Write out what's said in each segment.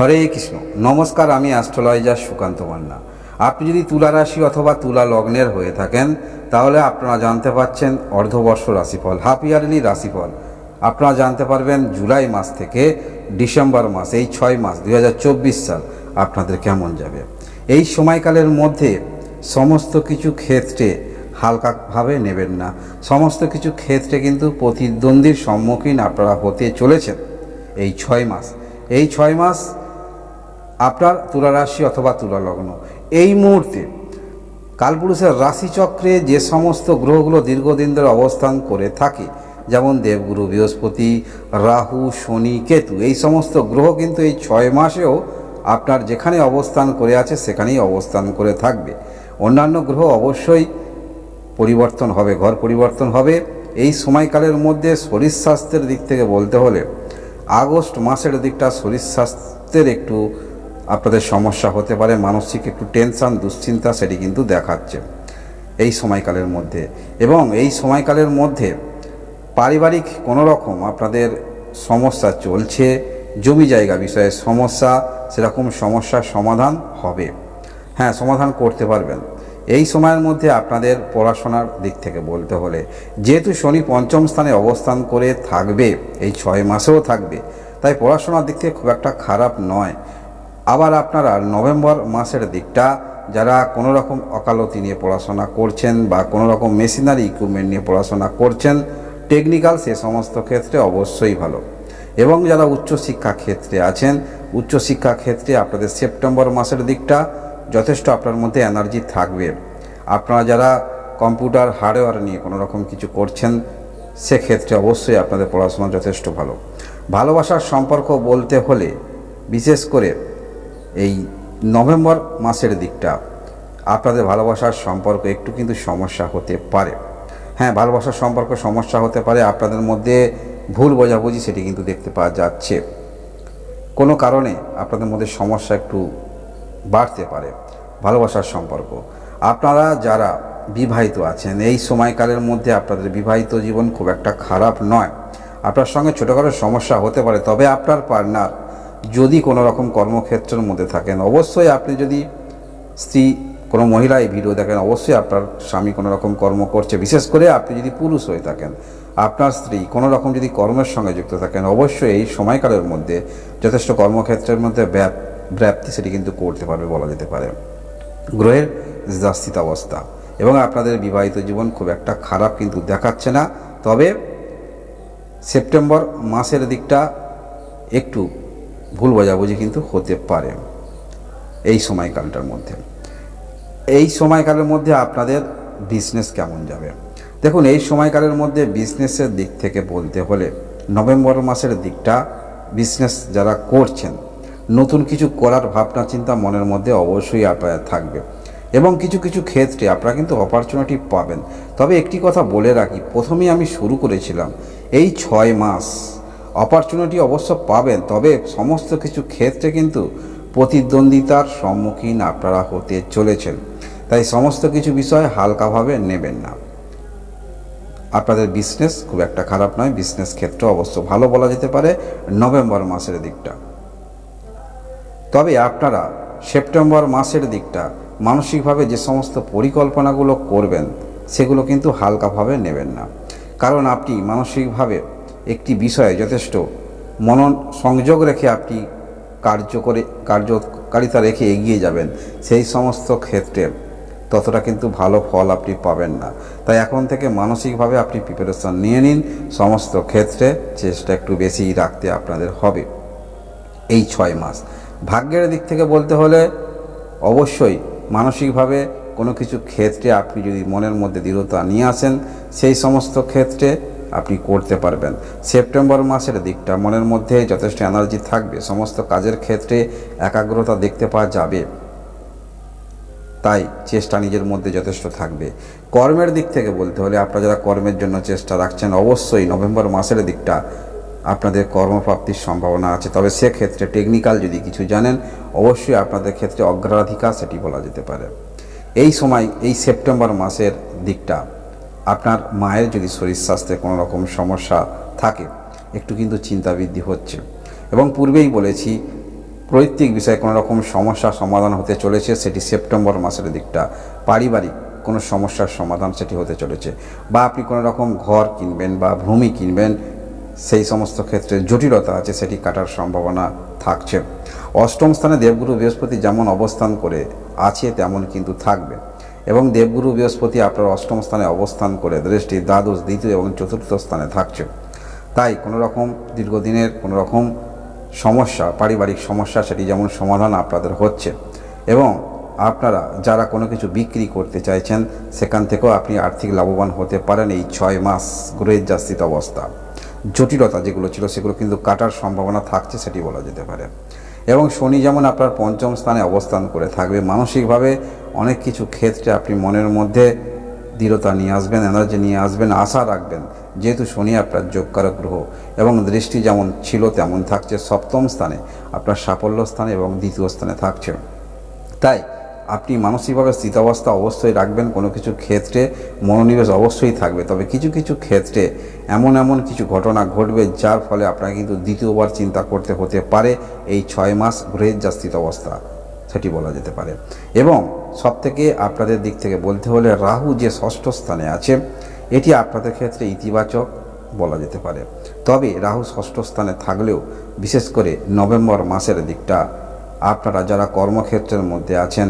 হরে কৃষ্ণ। নমস্কার, আমি অ্যাস্ট্রোলজার সুকান্ত মান্না। আপনি যদি তুলা রাশি অথবা তুলা লগ্নের হয়ে থাকেন, তাহলে আপনারা জানতে পাচ্ছেন অর্ধবর্ষ রাশিফল, হাফ ইয়ারলি রাশিফল। আপনারা জানতে পারবেন জুলাই মাস থেকে ডিসেম্বর মাস, এই ছয় মাস দু হাজার চব্বিশ সাল আপনাদের কেমন যাবে। এই সময়কালের মধ্যে সমস্ত কিছু ক্ষেত্রে হালকাভাবে নেবেন না। সমস্ত কিছু ক্ষেত্রে কিন্তু প্রতিদ্বন্দ্বীর সম্মুখীন আপনারা হতে চলেছেন এই ছয় মাস। এই ছয় মাস আপনার তুলা রাশি অথবা তুলা লগ্ন এই মুহূর্তে কালপুরুষের রাশিচক্রে যে সমস্ত গ্রহগুলো দীর্ঘদিন ধরে অবস্থান করে থাকে, যেমন দেবগুরু, বৃহস্পতি, রাহু, শনি, কেতু, এই সমস্ত গ্রহ কিন্তু এই ছয় মাসেও আপনার যেখানে অবস্থান করে আছে সেখানেই অবস্থান করে থাকবে। অন্যান্য গ্রহ অবশ্যই পরিবর্তন হবে, ঘর পরিবর্তন হবে। এই সময়কালের মধ্যে শরীর স্বাস্থ্যের দিক থেকে বলতে হলে আগস্ট মাসের দিকটা শরীর স্বাস্থ্যের একটু আপনাদের সমস্যা হতে পারে, মানসিক একটু টেনশন, দুশ্চিন্তা সেটি কিন্তু দেখাচ্ছে এই সময়কালের মধ্যে। এবং এই সময়কালের মধ্যে পারিবারিক কোনো রকম আপনাদের সমস্যা চলছে, জমি জায়গা বিষয়ে সমস্যা, সেরকম সমস্যার সমাধান হবে। হ্যাঁ সমাধান করতে পারবেন। এই সময়ের মধ্যে আপনাদের পড়াশোনার দিক থেকে বলতে হলে, যেহেতু শনি পঞ্চম স্থানে অবস্থান করে থাকবে, এই ছয় মাসেও থাকবে, তাই পড়াশোনার দিক থেকে খুব একটা খারাপ নয়। আবার আপনারা নভেম্বর মাসের দিকটা যারা কোনো রকম অকালতি নিয়ে পড়াশোনা করছেন বা কোনো রকম মেশিনারি ইকুইপমেন্ট নিয়ে পড়াশোনা করছেন টেকনিক্যাল সে সমস্ত ক্ষেত্রে অবশ্যই ভালো। এবং যারা উচ্চশিক্ষা ক্ষেত্রে আছেন, উচ্চশিক্ষা ক্ষেত্রে আপনাদের সেপ্টেম্বর মাসের দিকটা যথেষ্ট আপনার মধ্যে এনার্জি থাকবে। আপনারা যারা কম্পিউটার হার্ডওয়্যার নিয়ে কোনো রকম কিছু করছেন, সেক্ষেত্রে অবশ্যই আপনাদের পড়াশোনা যথেষ্ট ভালো। ভালোবাসার সম্পর্ক বলতে হলে, বিশেষ করে এই নভেম্বর মাসের দিকটা, আপনাদের ভালোবাসার সম্পর্ক একটু কিন্তু সমস্যা হতে পারে। হ্যাঁ ভালোবাসার সম্পর্ক সমস্যা হতে পারে, আপনাদের মধ্যে ভুল বোঝাবুঝি সেটি কিন্তু দেখতে পাওয়া যাচ্ছে। কোনো কারণে আপনাদের মধ্যে সমস্যা একটু বাড়তে পারে, ভালোবাসার সম্পর্ক। আপনারা যারা বিবাহিত আছেন, এই সময়কালের মধ্যে আপনাদের বিবাহিত জীবন খুব একটা খারাপ নয়। আপনার সঙ্গে ছোটোখাটো সমস্যা হতে পারে, তবে আপনার পার্টনার যদি কোনো রকম কর্মক্ষেত্রের মধ্যে থাকেন, অবশ্যই আপনি যদি স্ত্রী, কোনো মহিলা এই ভিডিও দেখেন, অবশ্যই আপনার স্বামী কোনো রকম কর্ম করছে। বিশেষ করে আপনি যদি পুরুষ হয়ে থাকেন, আপনার স্ত্রী কোনো রকম যদি কর্মের সঙ্গে যুক্ত থাকেন, অবশ্যই এই সময়কালের মধ্যে যথেষ্ট কর্মক্ষেত্রের মধ্যে ব্যাপ, ব্যাপ্তি সেটি কিন্তু করতে পারবে বলা যেতে পারে। গ্রহের যথাস্থিত অবস্থা এবং আপনাদের বিবাহিত জীবন খুব একটা খারাপ কিন্তু দেখাচ্ছে না। তবে সেপ্টেম্বর মাসের দিকটা একটু ভুল বোঝাবুঝি কিন্তু হতে পারে এই সময়কালটার মধ্যে। এই সময়কালের মধ্যে আপনাদের বিজনেস কেমন যাবে? দেখুন, এই সময়কালের মধ্যে বিজনেসের দিক থেকে বলতে হলে নভেম্বর মাসের দিকটা বিজনেস যারা করছেন, নতুন কিছু করার ভাবনা চিন্তা মনের মধ্যে অবশ্যই আপনার থাকবে। এবং কিছু কিছু ক্ষেত্রে আপনারা কিন্তু অপরচুনিটি পাবেন। তবে একটি কথা বলে রাখি, প্রথমেই আমি শুরু করেছিলাম, এই ছয় মাস অপরচুনিটি অবশ্য পাবেন, তবে সমস্ত কিছু ক্ষেত্রে কিন্তু প্রতিদ্বন্দ্বিতার সম্মুখীন আপনারা হতে চলেছেন। তাই সমস্ত কিছু বিষয় হালকাভাবে নেবেন না। আপনাদের বিজনেস খুব একটা খারাপ নয় বিজনেস ক্ষেত্র অবশ্য ভালো বলা যেতে পারে, নভেম্বর মাসের দিকটা। তবে আপনারা সেপ্টেম্বর মাসের দিকটা মানসিকভাবে যে সমস্ত পরিকল্পনাগুলো করবেন, সেগুলো কিন্তু হালকাভাবে নেবেন না। কারণ আপনি মানসিকভাবে একটি বিষয়ে যথেষ্ট। মনন সংযোগ রেখে আপনি কার্য করে, কার্যকারিতা রেখে এগিয়ে যাবেন সেই সমস্ত ক্ষেত্রে। ততটা কিন্তু ভালো ফল আপনি পাবেন না। তাই এখন থেকে মানসিকভাবে আপনি প্রিপারেশন নিয়ে নিন। সমস্ত ক্ষেত্রে চেষ্টা একটু বেশি রাখতে আপনাদের হবে। এই ছয় মাস। ভাগ্যের দিক থেকে বলতে হলে অবশ্যই মানসিকভাবে কোনো কিছু ক্ষেত্রে আপনি যদি মনের মধ্যে দৃঢ়তা নিয়ে আসেন, সেই সমস্ত ক্ষেত্রে আপনি করতে পারবেন। সেপ্টেম্বর মাসের দিকটা মনের মধ্যে যথেষ্ট এনার্জি থাকবে। সমস্ত কাজের ক্ষেত্রে একাগ্রতা দেখতে পাওয়া যাবে। তাই চেষ্টা নিজের মধ্যে যথেষ্ট থাকবে। কর্মের দিক থেকে বলতে হলে আপনারা যারা কর্মের জন্য চেষ্টা রাখছেন, অবশ্যই নভেম্বর মাসের দিকটা আপনাদের কর্মপ্রাপ্তির সম্ভাবনা আছে। তবে সেক্ষেত্রে টেকনিক্যাল যদি কিছু জানেন, অবশ্যই আপনাদের ক্ষেত্রে অগ্রাধিকার সেটি বলা যেতে পারে। এই সময়, এই সেপ্টেম্বর মাসের দিকটা আপনার মায়ের যদি শরীর স্বাস্থ্যে কোনো রকম সমস্যা থাকে, একটু কিন্তু চিন্তা বৃদ্ধি হচ্ছে। এবং পূর্বেই বলেছি পৈতৃক বিষয়ে কোনো রকম সমস্যার সমাধান হতে চলেছে, সেটি সেপ্টেম্বর মাসের দিকটা। পারিবারিক কোনো সমস্যার সমাধান সেটি হতে চলেছে। বা আপনি কোনো রকম ঘর কিনবেন বা ভূমি কিনবেন, সেই সমস্ত ক্ষেত্রে জটিলতা আছে, সেটি কাটার সম্ভাবনা থাকছে। অষ্টম স্থানে দেবগুরু বৃহস্পতি যেমন অবস্থান করে আছে, তেমন কিন্তু থাকবে। এবং দেবগুরু বৃহস্পতি আপনার অষ্টম স্থানে অবস্থান করে দৃষ্টি দ্বাদশ, দ্বিতীয় এবং চতুর্থ স্থানে থাকছে। তাই কোনো রকম দীর্ঘদিনের কোনো রকম সমস্যা, পারিবারিক সমস্যা, সেটি যেমন সমাধান আপনাদের হচ্ছে। এবং আপনারা যারা কোনো কিছু বিক্রি করতে চাইছেন, সেখান থেকেও আপনি আর্থিক লাভবান হতে পারেন এই ছয় মাস গ্রহের যাস্তিত অবস্থা। জটিলতা যেগুলো ছিল, সেগুলো কিন্তু কাটার সম্ভাবনা থাকছে, সেটি বলা যেতে পারে। এবং শনি যেমন আপনার পঞ্চম স্থানে অবস্থান করে থাকবে, মানসিকভাবে অনেক কিছু ক্ষেত্রে আপনি মনের মধ্যে দৃঢ়তা নিয়ে আসবেন এনার্জি নিয়ে আসবেন, আশা রাখবেন। যেহেতু শনি আপনার যোগকারক গ্রহ এবং দৃষ্টি যেমন ছিল তেমন থাকছে সপ্তম স্থানে, আপনার সাফল্য স্থানে এবং দ্বিতীয় স্থানে থাকছে। তাই আপনি মানসিকভাবে স্থিতাবস্থা অবশ্যই রাখবেন, কোনো কিছু ক্ষেত্রে মনোনিবেশ অবশ্যই থাকবে। তবে কিছু কিছু ক্ষেত্রে এমন এমন কিছু ঘটনা ঘটবে যার ফলে আপনাকে কিন্তু দ্বিতীয়বার চিন্তা করতে হতে পারে এই ছয় মাস গ্রহের যা স্থিতাবস্থা, সেটি বলা যেতে পারে। এবং সবথেকে আপনাদের দিক থেকে বলতে হলে রাহু যে ষষ্ঠ স্থানে আছে, এটি আপনাদের ক্ষেত্রে ইতিবাচক বলা যেতে পারে। তবে রাহু ষষ্ঠ স্থানে থাকলেও, বিশেষ করে নভেম্বর মাসের দিকটা, আপনারা যারা কর্মক্ষেত্রের মধ্যে আছেন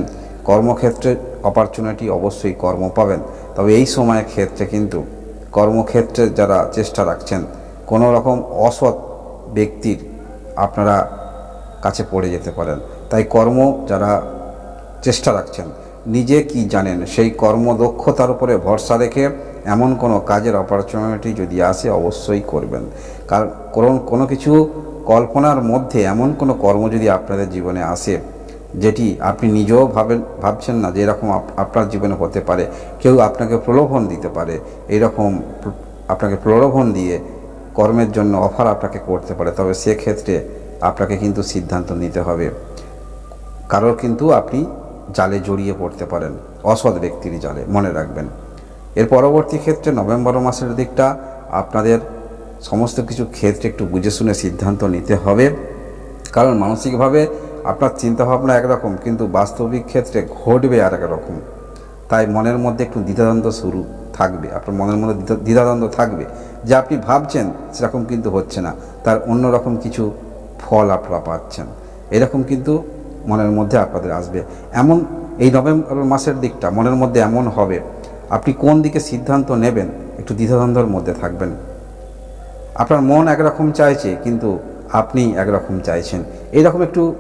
কর্মক্ষেত্রে অপরচুনিটি অবশ্যই কর্ম পাবেন। তবে এই সময়ের ক্ষেত্রে কিন্তু কর্মক্ষেত্রে যারা চেষ্টা রাখছেন, কোনো রকম অসৎ ব্যক্তির আপনারা কাছে পড়ে যেতে পারেন। তাই কর্ম যারা চেষ্টা রাখছেন, নিজে কি জানেন? সেই কর্মদক্ষতার উপরে ভরসা রেখে এমন কোনো কাজের অপরচুনিটি যদি আসে, অবশ্যই করবেন। কারণ কোনো কিছু কল্পনার মধ্যে এমন কোনো কর্ম যদি আপনাদের জীবনে আসে যেটি আপনি নিজেও ভাবেন, ভাবছেন না যে এরকম আপ- আপনার জীবনে হতে পারে। কেউ আপনাকে প্রলোভন দিতে পারে। এরকম আপনাকে প্রলোভন দিয়ে কর্মের জন্য অফার আপনাকে করতে পারে। তবে সেক্ষেত্রে আপনাকে কিন্তু সিদ্ধান্ত নিতে হবে। কারোর কিন্তু আপনি জালে জড়িয়ে পড়তে পারেন। অসৎ ব্যক্তির জালে, মনে রাখবেন। এর পরবর্তী ক্ষেত্রে নভেম্বর মাসের দিকটা আপনাদের সমস্ত কিছু ক্ষেত্রে একটু বুঝে শুনে সিদ্ধান্ত নিতে হবে। কারণ মানসিকভাবে আপনার চিন্তাভাবনা একরকম, কিন্তু বাস্তবিক ক্ষেত্রে ঘটবে আর একরকম তাই মনের মধ্যে একটু দ্বিধাদ্বন্দ্ব শুরু থাকবে। আপনার মনের মধ্যে দ্বিধা- দ্বিধাদ্বন্দ্ব থাকবে। যে আপনি ভাবছেন সেরকম কিন্তু হচ্ছে না। তার অন্যরকম কিছু ফল আপনারা পাচ্ছেন। এরকম কিন্তু মনের মধ্যে আপনাদের আসবে। এমন এই নভেম্বর মাসের দিকটা মনের মধ্যে এমন হবে, আপনি কোন দিকে সিদ্ধান্ত নেবেন একটু দ্বিধাদ্বন্দ্বের মধ্যে থাকবেন। আপনার মন একরকম চাইছে, কিন্তু আপনি একরকম চাইছেন। এইরকম একটু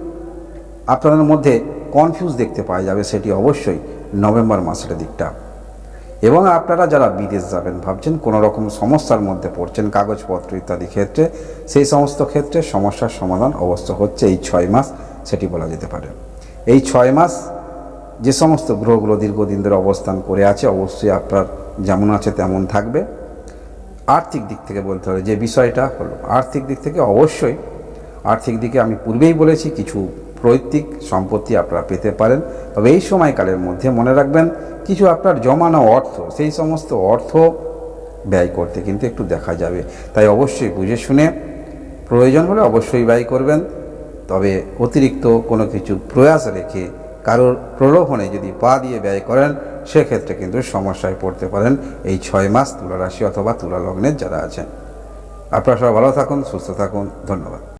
আপনাদের মধ্যে কনফিউজ দেখতে পাওয়া যাবে সেটি অবশ্যই নভেম্বর মাসের দিকটা। এবং আপনারা যারা বিদেশ যাবেন, ভাবছেন কোনো রকম সমস্যার মধ্যে পড়ছেন, কাগজপত্র ইত্যাদি ক্ষেত্রে, সেই সমস্ত ক্ষেত্রে সমস্যার সমাধান অবশ্য হচ্ছে এই ছয় মাস, সেটি বলা যেতে পারে। এই ছয় মাস যে সমস্ত গ্রহগুলো দীর্ঘদিন ধরে অবস্থান করে আছে, অবশ্যই আপনার যেমন আছে তেমন থাকবে। আর্থিক দিক থেকে বলতে হবে, যে বিষয়টা হলো, আর্থিক দিক থেকে অবশ্যই, আর্থিক দিকে আমি পূর্বেই বলেছি, কিছু পৈতৃক সম্পত্তি আপনারা পেতে পারেন। তবে এই সময়কালের মধ্যে মনে রাখবেন, কিছু আপনার জমানো অর্থ, সেই সমস্ত অর্থ ব্যয় করতে কিন্তু একটু দেখা যাবে। তাই অবশ্যই বুঝে শুনে প্রয়োজন হলে অবশ্যই ব্যয় করবেন। তবে অতিরিক্ত কোনো কিছু প্রয়াস রেখে কারোর প্রলোভনে যদি পা দিয়ে ব্যয় করেন, সেক্ষেত্রে কিন্তু সমস্যায় পড়তে পারেন এই ছয় মাস তুলা রাশি অথবা তুলা লগ্নের যারা আছেন। আপনারা সবাই ভালো থাকুন, সুস্থ থাকুন। ধন্যবাদ।